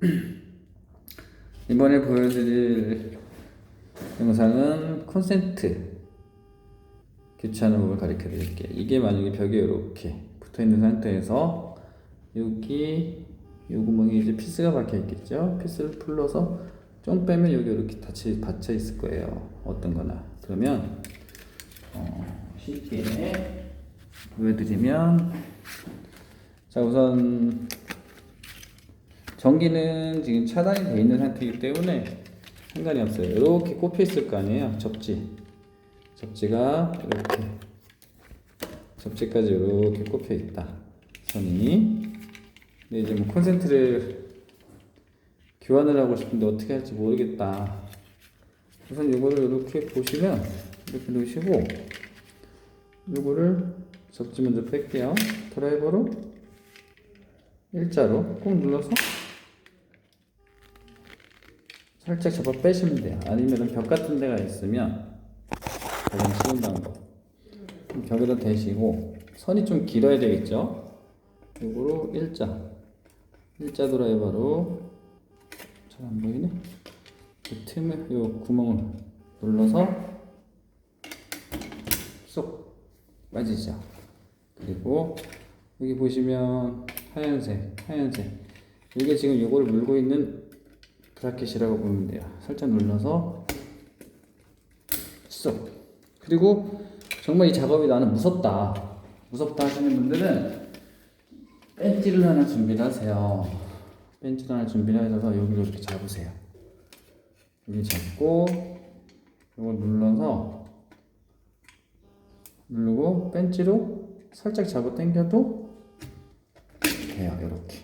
이번에 보여드릴 영상은 콘센트 교체하는 법을 가르쳐 드릴게요. 이게 만약에 벽에 이렇게 붙어 있는 상태에서 여기 요 구멍에 이제 피스가 박혀 있겠죠. 피스를 풀러서 좀 빼면 여기 이렇게 닫혀, 받쳐 있을 거예요. 어떤 거나. 그러면 어, 쉽게 보여드리면 자 우선 전기는 지금 차단이 되어 있는 상태이기 때문에 상관이 없어요. 이렇게 꼽혀 있을 거 아니에요. 접지. 접지가 이렇게 접지까지 이렇게 꼽혀 있다. 선이. 근데 이제 뭐 콘센트를 교환을 하고 싶은데 어떻게 할지 모르겠다. 우선 이거를 이렇게 보시면 이렇게 놓으시고 이거를 접지 먼저 뺄게요. 드라이버로 일자로 꾹 눌러서 살짝 잡아 빼시면 돼요. 아니면 벽 같은 데가 있으면 가장 쉬운 방법. 벽에다 대시고 선이 좀 길어야 되겠죠? 요거로 일자 일자 드라이버로 잘 안 보이네. 그 틈을 요 구멍을 눌러서 쏙 빠지죠. 그리고 여기 보시면 하얀색, 하얀색. 이게 지금 이걸 물고 있는 브라켓이라고 보면 돼요. 살짝 눌러서 쏙. 그리고 정말 이 작업이 나는 무섭다. 무섭다 하시는 분들은 벤치를 하나 준비를 하세요. 벤치를 하나 준비를 하셔서 여기로 이렇게 잡으세요. 여기 잡고 이거 눌러서 누르고 벤치로 살짝 잡아 당겨도 돼요. 이렇게.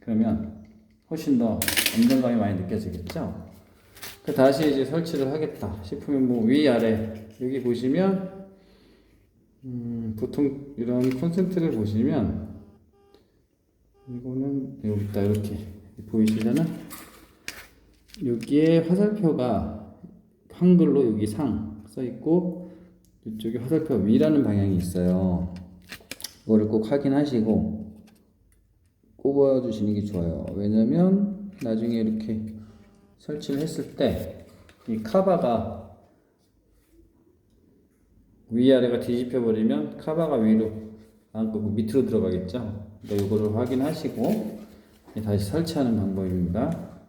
그러면 훨씬 더 안정감이 많이 느껴지겠죠? 그 다시 이제 설치를 하겠다 싶으면 뭐 위아래 여기 보시면 음, 보통 이런 콘센트를 보시면 이거는 여기 있다 이렇게 보이시잖아? 여기에 화살표가 한글로 여기 상 써 있고 이쪽에 화살표 위라는 방향이 있어요. 이거를 꼭 확인하시고 꼽아 주시는 게 좋아요. 왜냐면 나중에 이렇게 설치를 했을 때 이 카바가 위아래가 뒤집혀 버리면 카바가 위로 안 끄고 밑으로 들어가겠죠. 그러니까 이거를 확인하시고 다시 설치하는 방법입니다.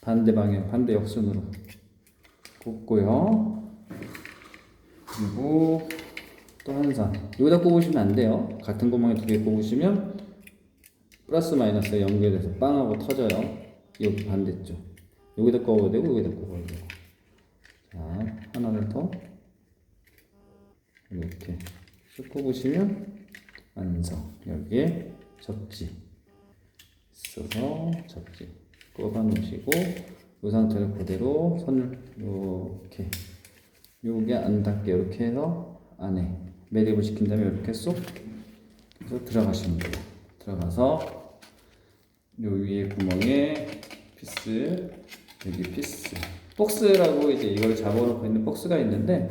반대 방향, 반대 역순으로 꼽고요. 그리고 또 한상 여기다 꼽으시면 안 돼요. 같은 구멍에 두 개 꼽으시면 플러스 마이너스 연결돼서 빵하고 터져요. 여기 반대쪽. 여기다 꼽아야 되고 여기다 꼽아야 되고. 자, 하나를 더 이렇게 쭉 꼽으시면 완성. 여기에 접지 있어서 접지 꼽아 놓으시고 이 상태를 그대로 손을 이렇게 요게 안 닿게 이렇게 해서 안에 매립을 시킨 다음에 이렇게 쏙 들어가시면 돼요. 들어가서 요 위에 구멍에 피스 여기 피스 박스라고 이제 이걸 잡아놓고 있는 박스가 있는데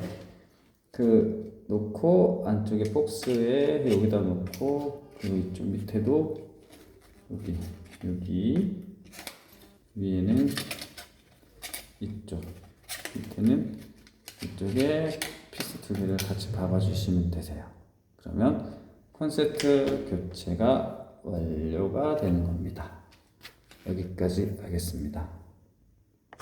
그 놓고 안쪽에 박스에 여기다 놓고 그리고 이쪽 밑에도 여기 여기 위에는 이쪽 밑에는 이쪽에 피스 두 개를 같이 박아주시면 되세요. 그러면 콘센트 교체가 완료가 되는 겁니다. 여기까지 하겠습니다.